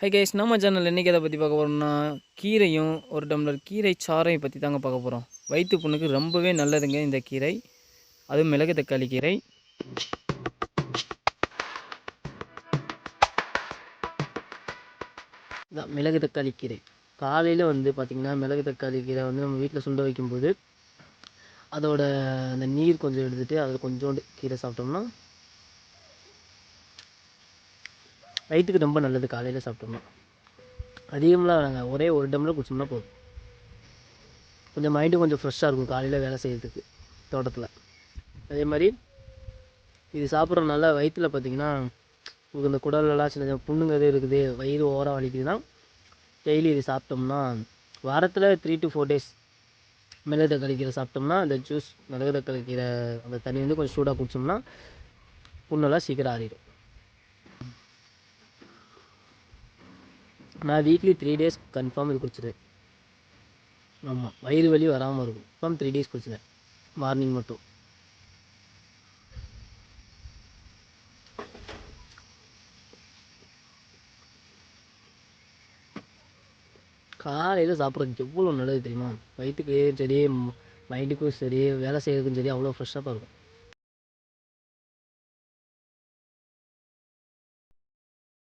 Hi guys நம்ம channel இன்றைக்கி எதை பற்றி பார்க்க போகிறோம்னா கீரையும் ஒரு டம்ளர் கீரை சாரையும் பற்றி தாங்க பார்க்க போகிறோம் வயிற்று புண்ணுக்கு ரொம்பவே நல்லதுங்க இந்த கீரை. அதுவும் மிளகு தக்காளி கீரை. இதான் மிளகு தக்காளி கீரை. காலையில் வந்து பார்த்திங்கன்னா மிளகு தக்காளி கீரை வந்து நம்ம வீட்டில் சுண்ட வைக்கும்போது அதோட அந்த நீர் கொஞ்சம் எடுத்துகிட்டு அதில் கொஞ்சோண்டு கீரை சாப்பிட்டோம்னா வயிற்றுக்கு ரொம்ப நல்லது காலையில் சாப்பிட்டோம்னா. அதிகமாக நாங்கள் ஒரே ஒரு டம்ளர் குடிச்சோம்னா போதும். கொஞ்சம் மைண்டும் கொஞ்சம் ஃப்ரெஷ்ஷாக இருக்கும் காலையில் வேலை செய்கிறதுக்கு தோட்டத்தில். அதே மாதிரி இது சாப்பிட்றதுனால வயிற்றில் பார்த்தீங்கன்னா உங்களுக்கு இந்த குடல்லலாம் சின்ன சின்ன புண்ணுங்க எதுவும் இருக்குது. வயிறு ஓரம் வலிக்குதுன்னா டெய்லி இது சாப்பிட்டோம்னா வாரத்தில் த்ரீ டு ஃபோர் டேஸ் மிளகு தக்காளி கீரை சாப்பிட்டோம்னா அந்த ஜூஸ் மிளகு தக்காளி கீரை அந்த தண்ணி வந்து கொஞ்சம் சூடாக குடிச்சோம்னா புண்ணெல்லாம் சீக்கிரம் ஆறிடும். நான் வீக்லி த்ரீ டேஸ் கன்ஃபார்ம் இது குடிச்சிடுவேன் ஆமாம் வயிறு வலி வராமல் இருக்கும். கன்ஃபார்ம் த்ரீ டேஸ் குடிச்சிடுவேன் மார்னிங் மட்டும். காலையில் சாப்பிட்றது எவ்வளோ நல்லது தெரியுமா? வயிற்றுக்கு சரி மைண்டுக்கும் சரி வேலை செய்கிறதுக்கும் சரி அவ்வளோ ஃப்ரெஷ்ஷாக இருக்கும்.